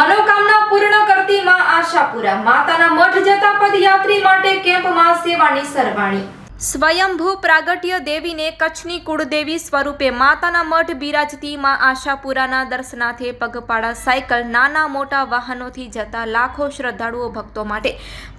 મનોકામના પૂર્ણ કરતી માં આશાપુરા. માતાના મઠ જતા પદયાત્રી માટે કેમ્પમાં સેવાની સરવાણી. સ્વયંભૂ પ્રાગટ્ય દેવીને કચ્છની કુળદેવી સ્વરૂપે માતાના મઠ બિરાજતી માં આશાપુરાના દર્શનાથે પગપાળા સાયકલ, નાના મોટા વાહનોથી જતા લાખો શ્રદ્ધાળુઓ ભક્તો માટે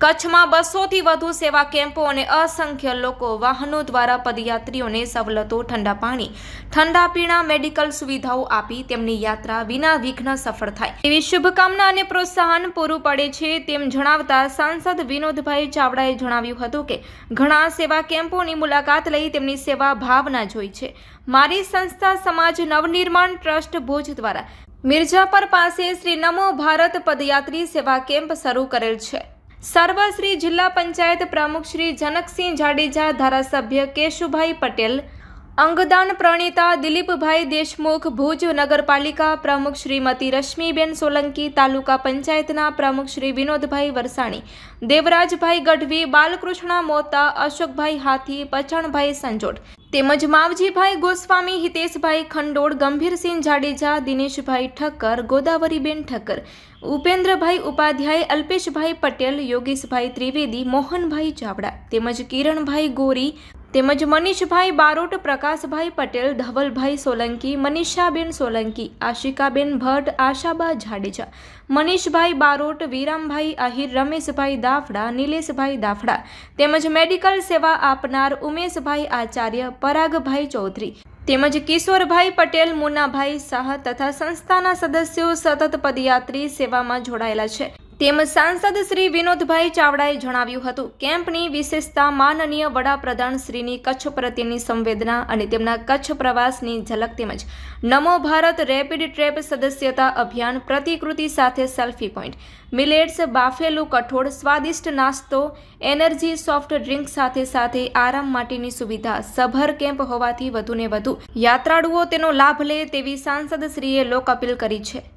કચ્છમાં બસોથી વધુ સેવા કેમ્પો અને અસંખ્ય લોકો વાહનો દ્વારા પદયાત્રીઓને સવલતો, ઠંડા પાણી, ઠંડા પીણા, મેડિકલ સુવિધાઓ આપી તેમની યાત્રા વિના વિઘ્ન સફળ થાય. એવી શુભકામના અને પ્રોત્સાહન પૂરું પડે છે તેમ જણાવતા સાંસદ વિનોદભાઈ ચાવડાએ જણાવ્યું હતું કે, ઘણા સેવા કેમ્પોની મુલાકાત લઈ તેમની સેવા ભાવના જોઈ છે. મારી સંસ્થા સમાજ નવનિર્માણ ટ્રસ્ટ ભુજ દ્વારા મિર્જાપર પાસે શ્રી નમો ભારત પદયાત્રી સેવા કેમ્પ શરૂ કરેલ છે. સર્વ શ્રી જિલ્લા પંચાયત પ્રમુખ શ્રી જનકસિંહ જાડેજા ધારાસભ્ય કેશુભાઈ પટેલ અંગદાન પ્રણીતા દિલીપભાઈ દેશમુખ ભુજ નગરપાલિકા પ્રમુખ શ્રીમતી રશ્મિબેન સોલંકી તાલુકા પંચાયતના પ્રમુખ શ્રી વિનોદભાઈ વરસાણી, દેવરાજભાઈ ગઢવી, બાલકૃષ્ણ મોતા, અશોકભાઈ હાથી પચણભાઈ સંજોડ તેમજ માવજીભાઈ ગોસ્વામી, હિતેશભાઈ ખંડોળ, ગંભીરસિંહ જાડેજા, દિનેશભાઈ ઠક્કર, ગોદાવરીબેન ઠક્કર, ઉપેન્દ્રભાઈ ઉપાધ્યાય, અલ્પેશભાઈ પટેલ, યોગેશભાઈ ત્રિવેદી, મોહનભાઈ ચાવડા તેમજ કિરણભાઈ ગોરી તેમજ મનીષભાઈ બારોટ, પ્રકાશભાઈ પટેલ, ધવલભાઈ સોલંકી, મનીષાબેન સોલંકી, આશિકાબેન ભટ્ટ, આશાબા જાડેજા, મનીષભાઈ બારોટ, વિરામભાઈ આહિર, રમેશભાઈ દાફડા, નિલેશભાઈ દાફડા તેમજ મેડિકલ સેવા આપનાર ઉમેશભાઈ આચાર્ય પરાગભાઈ ચૌધરી તેમજ કિશોરભાઈ પટેલ, મુનાભાઈ શાહ તથા સંસ્થાના સદસ્યો સતત પદયાત્રી સેવામાં જોડાયેલા છે. તેમજ સાંસદ શ્રી વિનોદભાઈ ચાવડાએ જણાવ્યું હતું, કેમ્પની વિશેષતા માનનીય વડાપ્રધાન શ્રીની કચ્છ પ્રત્યેની સંવેદના અને તેમના કચ્છ પ્રવાસની ઝલક તેમજ નમો ભારત રેપિડ ટ્રેપ સદસ્યતા અભિયાન પ્રતિકૃતિ સાથે સેલ્ફી પોઈન્ટ, મિલેટ્સ, બાફેલું કઠોળ, સ્વાદિષ્ટ નાસ્તો, એનર્જી સોફ્ટ ડ્રિંક સાથે સાથે આરામ માટેની સુવિધા સભર કેમ્પ હોવાથી વધુને વધુ યાત્રાળુઓ તેનો લાભ લે તેવી સાંસદ શ્રીએ લોક અપીલ કરી છે.